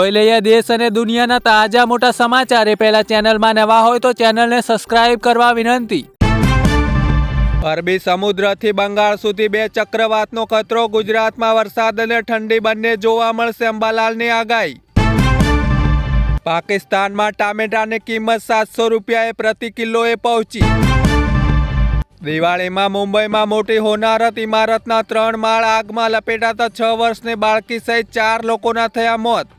જોઈ લઈએ દેશ અને દુનિયાના તાજા મોટા સમાચાર એ પહેલા ચેનલમાં નવા હોય તો ચેનલને સબસ્ક્રાઇબ કરવા વિનંતી. અરબી સમુદ્રથી બંગાળ સુધી બે ચક્રવાતનો ખતરો, ગુજરાતમાં વરસાદ અને ઠંડી બંને જોવા મળશે અંબાલાલની આગાહી. પાકિસ્તાનમાં ટામેટાની કિંમત સાતસો રૂપિયાએ પ્રતિ કિલોએ પહોંચી. દિવાળીમાં મુંબઈમાં મોટી હોનારત ઇમારતના ત્રણ માળ આગમાં લપેટાતા છ વર્ષની બાળકી સહિત ચાર લોકોના થયા મોત.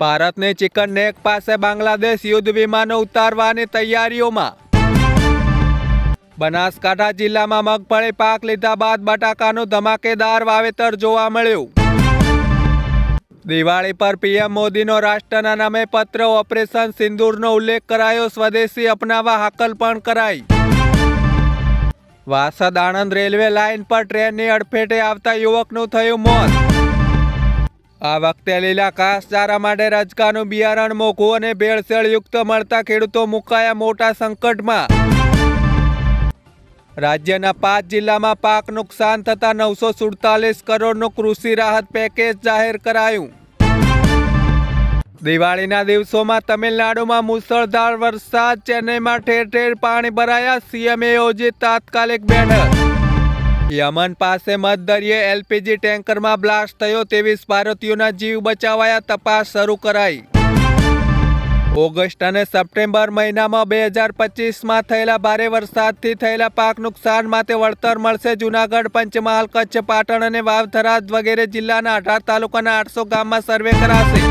ભારતની ચિકન નેક પાસે બાંગ્લાદેશ યુદ્ધ વિમાનો ઉતારવાની તૈયારીઓમાં. બનાસકાંઠા જિલ્લામાં મગફળી પાક લીધા બાદ બટાકાનું ધમાકેદાર વાવેતર જોવા મળ્યું. દિવાળી પર પીએમ મોદીનો રાષ્ટ્રના નામે પત્ર ઓપરેશન સિંદૂરનો ઉલ્લેખ કરાયો, સ્વદેશી અપનાવવા હાકલ પણ કરાઈ. વાસદ આણંદ રેલવે લાઇન પર ટ્રેનની અડફેટે આવતા યુવકનું થયું મોત. આ વખતે લીલા ઘાસચારા માટે રજકાનું બિયારણ મોઘું અને ભેળસેળયુક્ત મળતા ખેડૂતો મુકાયા મોટા સંકટમાં. રાજ્યના પાંચ જિલ્લામાં પાક નુકસાન થતા નવસો સુડતાલીસ કરોડનું કૃષિ રાહત પેકેજ જાહેર કરાયું. દિવાળીના દિવસોમાં તમિલનાડુમાં મુસળધાર વરસાદ, ચેન્નઈમાં ઠેર ઠેર પાણી ભરાયા સીએમએ યોજી તાત્કાલિક બેઠક. યમન પાસે મધદરિયે એલપીજી ટેન્કરમાં બ્લાસ્ટ થયો તેવી ભારતીયોના જીવ બચાવાયા તપાસ શરૂ કરાઈ. ઓગસ્ટ અને સપ્ટેમ્બર મહિનામાં બે હજાર પચીસમાં થયેલા ભારે વરસાદથી થયેલા પાક નુકસાન માટે વળતર મળશે જુનાગઢ, પંચમહાલ, કચ્છ, પાટણ અને વાવથરા વગેરે જિલ્લાના અઢાર તાલુકાના આઠસો ગામમાં સર્વે કરાશે.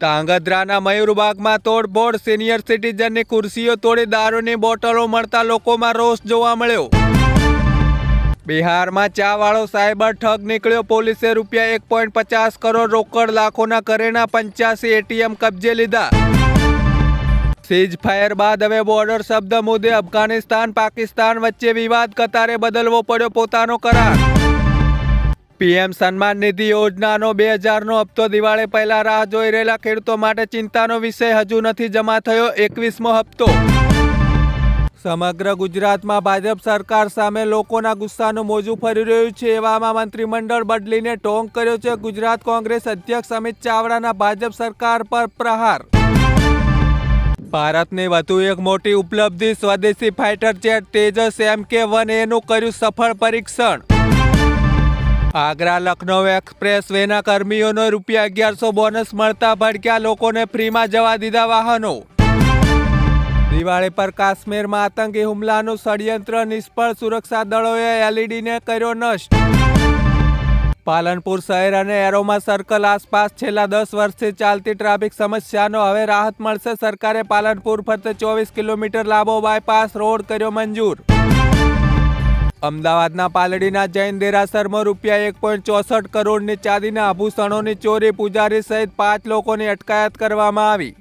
ધાંગધ્રાના મયુરબાગમાં તોડફોડ, સિનિયર સિટીઝનની ખુરશીઓ તોડી દારૂની બોટલો મળતા લોકોમાં રોષ જોવા મળ્યો. બિહારમાં ચાવાળો સાયબર ઠગ નીકળ્યો. પોલીસે રૂપિયા એક પોઈન્ટ પચાસ કરોડ રોકડ લાખોના કરેના પંચ્યાસી એટીએમ કબજે લીધા. સીઝ ફાયર બાદ હવે બોર્ડર શબ્દ મુદ્દે અફઘાનિસ્તાન પાકિસ્તાન વચ્ચે વિવાદ કતારે બદલવો પડ્યો પોતાનો કરાર. પીએમ સન્માન નિધિ યોજનાનો બે હજારનો હપ્તો દિવાળી પહેલા રાહ જોઈ રહેલા ખેડૂતો માટે ચિંતાનો વિષય હજુ નથી જમા થયો. એકવીસમો હપ્તો સમગ્ર ગુજરાતમાં ભાજપ સરકાર સામે લોકોના ગુસ્સાનું મોજું ફરી રહ્યું છે. એવામાં મંત્રીમંડળ બદલીને ટોંગ કર્યો છે ગુજરાત કોંગ્રેસ અધ્યક્ષ અમિત ચાવડાના ભાજપ સરકાર પર પ્રહાર. ભારતની વધુ એક મોટી ઉપલબ્ધિ સ્વદેશી ફાઇટર જેટ તેજસ એમ કે વન એનું કર્યું સફળ પરીક્ષણ. આગ્રા લખનૌ એક્સપ્રેસ વેના કર્મીઓનો રૂપિયા અગિયારસો બોનસ મળતા ભડક્યા લોકોને ફ્રીમાં જવા દીધા વાહનો. દિવાળી પર કાશ્મીરમાં આતંકી હુમલાનું ષડયંત્ર, નિષ્ફળ સુરક્ષા દળોએ એલઈડીને કર્યો નષ્ટ. પાલનપુર શહેર અને એરોમા સર્કલ આસપાસ છેલ્લા દસ વર્ષથી ચાલતી ટ્રાફિક સમસ્યાનો હવે રાહત મળશે. સરકારે પાલનપુર ફરતે ચોવીસ કિલોમીટર લાંબો બાયપાસ રોડ કર્યો મંજૂર. અમદાવાદના પાલડીના જૈન દેરાસરમાં રૂપિયા એક પોઈન્ટ ચોસઠ કરોડની ચાંદીના આભૂષણોની ચોરી. પૂજારી સહિત પાંચ લોકોની અટકાયત કરવામાં આવી.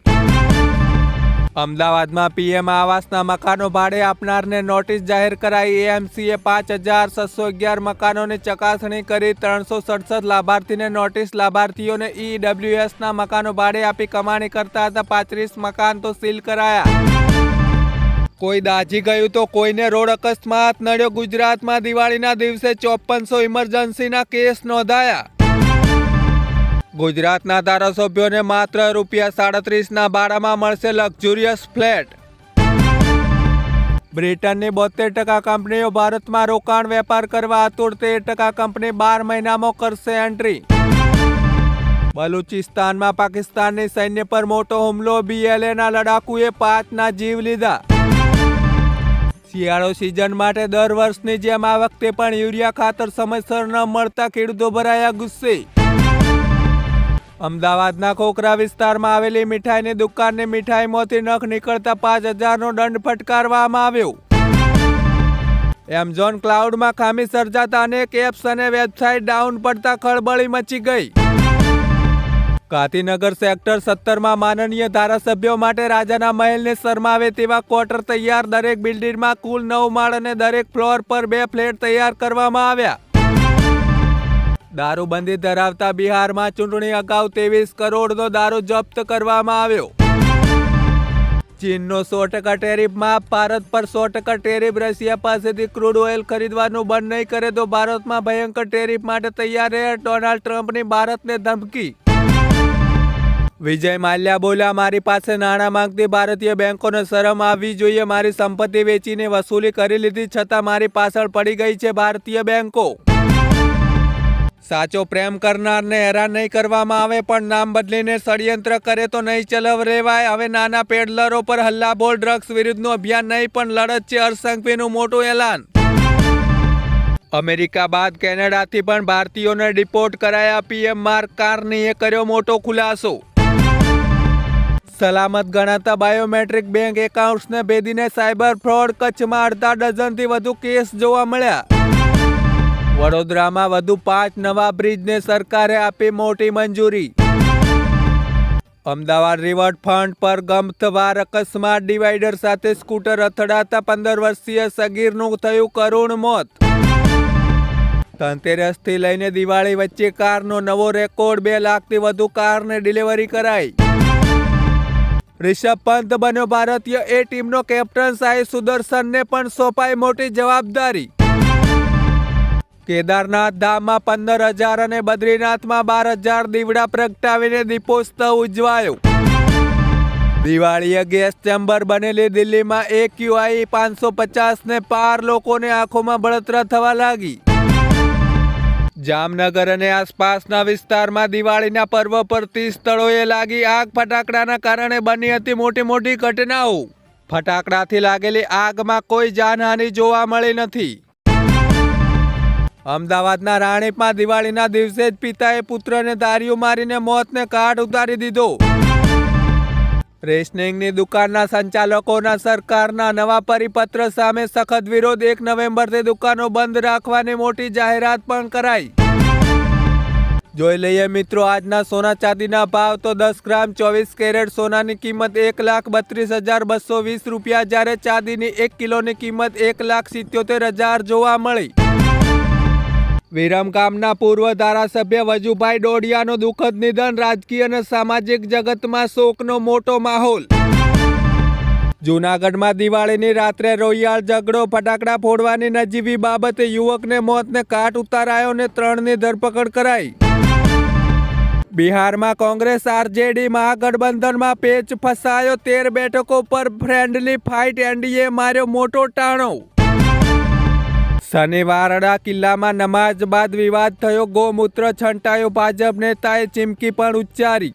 અમદાવાદમાં પીએમ આવાસના મકાનો ભાડે આપનારને નોટિસ જાહેર કરાઈ. એએમસીએ પાંચ હજાર છસો અગિયાર મકાનોની ચકાસણી કરી ત્રણસો સડસઠ લાભાર્થીને નોટિસ. લાભાર્થીઓને ઈડબ્લ્યુએસના મકાનો ભાડે આપી કમાણી કરતા હતા. પાંત્રીસ મકાન તો સીલ કરાયા. કોઈ દાઝી ગયું તો કોઈને રોડ અકસ્માત નડ્યો. ગુજરાતમાં દિવાળીના દિવસે ચોપનસો ઇમરજન્સીના કેસ નોંધાયા. ગુજરાતના ધારાસભ્યોને માત્ર રૂપિયા સાડત્રીસના ભાડામાં મળશે લક્ઝુરિયસ ફ્લેટ. બ્રિટનની બોતેર ટકા કંપનીઓ ભારતમાં રોકાણ વેપાર કરવા આતુર તેર ટકા કંપની બાર મહિનામાં કરશે એન્ટ્રી. બલુચિસ્તાનમાં પાકિસ્તાનની સૈન્ય પર મોટો હુમલો બીએલએના લડાકુએ પાંચના જીવ લીધા. શિયાળો સિઝન માટે દર વર્ષની જેમ આ વખતે પણ યુરિયા ખાતર સમયસર ન મળતા ખેડૂતો ભરાયા ગુસ્સે. અમદાવાદના ખોખરા વિસ્તારમાં આવેલી મીઠાઈની દુકાનની મીઠાઈમાંથી નખ નીકળતા પાંચ હજારનો દંડ ફટકારવામાં આવ્યો. એમઝોન ક્લાઉડમાં ખામી સર્જાતા અનેક એપ્સ અને વેબસાઇટ ડાઉન પડતા ખળબળી મચી ગઈ. ગાંધીનગર સેક્ટર સત્તરમાં માનનીય ધારાસભ્યો માટે રાજાના મહેલને શરમાવે તેવા ક્વાર્ટર તૈયાર દરેક બિલ્ડિંગમાં કુલ નવ માળ અને દરેક ફ્લોર પર બે ફ્લેટ તૈયાર કરવામાં આવ્યા. દારૂબંધી ધરાવતા બિહારમાં ચૂંટણી અગાઉ ત્રેવીસ કરોડનો દારૂ જપ્ત કરવામાં આવ્યો. ચીનનો સો ટકા ટેરિફમાં ભારત પર સો ટકા ટેરિફ, રશિયા પાસેથી ક્રૂડ ઓઇલ ખરીદવાનું બંધ નહીં કરે તો ભારતમાં ભયંકર ટેરિફ માટે તૈયાર રહે ડોનાલ્ડ ટ્રમ્પની ભારતને ધમકી. વિજય માલ્યા બોલ્યા, મારી પાસે નાણાં માંગતી ભારતીય બેંકોને શરમ આવવી જોઈએ. મારી સંપત્તિ વેચીને વસૂલી કરી લીધી છતાં મારી પાછળ પડી ગઈ છે ભારતીય બેંકો. સાચો પ્રેમ કરનારને હેરાન નહીં કરવામાં આવે, પણ નામ બદલીને ષડયંત્ર કરે તો નહીં ચલવ રેવાય. હવે નાના પેડલરો પર હલ્લાબોલ ડ્રગ્સ વિરુદ્ધનું અભિયાન નહીં, પણ લડત છે હર્ષસંઘવીનું મોટું એલાન. અમેરિકા બાદ કેનેડાથી પણ ભારતીયોને ડિપોર્ટ કરાયા પીએમ માર્ક કાર્નીએ કર્યો મોટો ખુલાસો. સલામત ગણાતા બાયોમેટ્રિક બેંક એકાઉન્ટ્સને ભેદીને સાયબર ફ્રોડ કચ્છમાં અડધા ડઝનથી વધુ કેસ જોવા મળ્યા. વડોદરામાં વધુ પાંચ નવા બ્રિજને સરકારે આપી મોટી મંજૂરી. અમદાવાદ રિવરફ્રન્ટ પર ગમથવાર અકસ્માત, ડિવાઈડર સાથે સ્કૂટર અથડાતા પંદર વર્ષીય સગીરનું થયું કરુણ મોત. ધનતેરસથી લઈને દિવાળી વચ્ચે કારનો નવો રેકોર્ડ, બે લાખથી વધુ કારને ડિલિવરી કરાઈ. રિષભ પંત બન્યો ભારતીય એ ટીમનો કેપ્ટન, સાઈ સુદર્શનને પણ સોંપાઈ મોટી જવાબદારી. કેદારનાથ ધામમાં પંદર હજાર અને બદ્રીનાથમાં બાર હજાર દીવડા પ્રગટાવીને દીપોત્સવ ઉજવાયો. દિવાળીએ ગેસ ચેમ્બર બનેલી દિલ્હીમાં એક યુઆઈ પાંચસો પચાસ ને પાર લોકોને આંખોમાં બળતરા થવા લાગી. જામનગર અને આસપાસના વિસ્તારમાં દિવાળીના પર્વ પર સ્થળોએ લાગી આગ ફટાકડાના કારણે બની હતી મોટી મોટી ઘટનાઓ. ફટાકડાથી લાગેલી આગમાં કોઈ જાનહાનિ જોવા મળી નથી. અમદાવાદના રાણીપમાં દિવાળીના દિવસે જ પિતાએ પુત્રને દારીઓ મારીને મોતને કાઢ ઉતારી દીધો. રેશનિંગની દુકાનના સંચાલકોના સરકારના નવા પરિપત્ર સામે સખત વિરોધ. એક નવેમ્બરથી દુકાનો બંધ રાખવાની મોટી જાહેરાત પણ કરાઈ. જોઈ લઈએ મિત્રો, આજના સોના ચાંદીના ભાવ તો દસ ગ્રામ ચોવીસ કેરેટ સોનાની કિંમત એક લાખ બત્રીસ હજાર બસો વીસ રૂપિયા. જ્યારે ચાંદીની એક કિલોની કિંમત એક લાખ સિત્યોતેર હજાર જોવા મળી. વિરમગામના પૂર્વ ધારાસભ્ય વજુભાઈ ડોડિયાનું દુઃખદ નિધન રાજકીય અને સામાજિક જગતમાં શોકનો મોટો માહોલ. જૂનાગઢમાં દિવાળીની રાત્રે રોયાળ ઝઘડો, ફટાકડા ફોડવાની નજીવી બાબતે યુવકને મોતને કાટ ઉતારાયો ને ત્રણની ધરપકડ કરાઈ. બિહારમાં કોંગ્રેસ આરજેડી મહાગઠબંધનમાં પેચ ફસાયો, તેર બેઠકો પર ફ્રેન્ડલી ફાઇટ એનડીએ માર્યો મોટો ટાણો. શનિવારડા કિલ્લામાં નમાઝ બાદ વિવાદ થયો. ગોમૂત્ર છંટાયો ભાજપ નેતાએ ચીમકી પણ ઉચ્ચારી.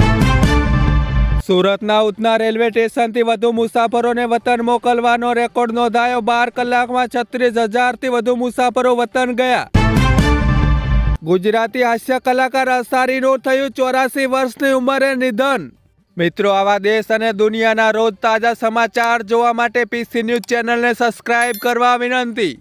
સુરતના ઉધના રેલવે સ્ટેશનથી વધુ મુસાફરોને વતન મોકલવાનો રેકોર્ડ નોંધાયો. બાર કલાકમાં છત્રીસ હજારથી વધુ મુસાફરો વતન ગયા. ગુજરાતી હાસ્ય કલાકાર અસારીનું થયું ચોરાસી વર્ષની ઉંમરે નિધન. મિત્રો, આવા દેશ અને દુનિયાના રોજ તાજા સમાચાર જોવા માટે પીસી ન્યૂઝ ચેનલને સબસ્ક્રાઇબ કરવા વિનંતી.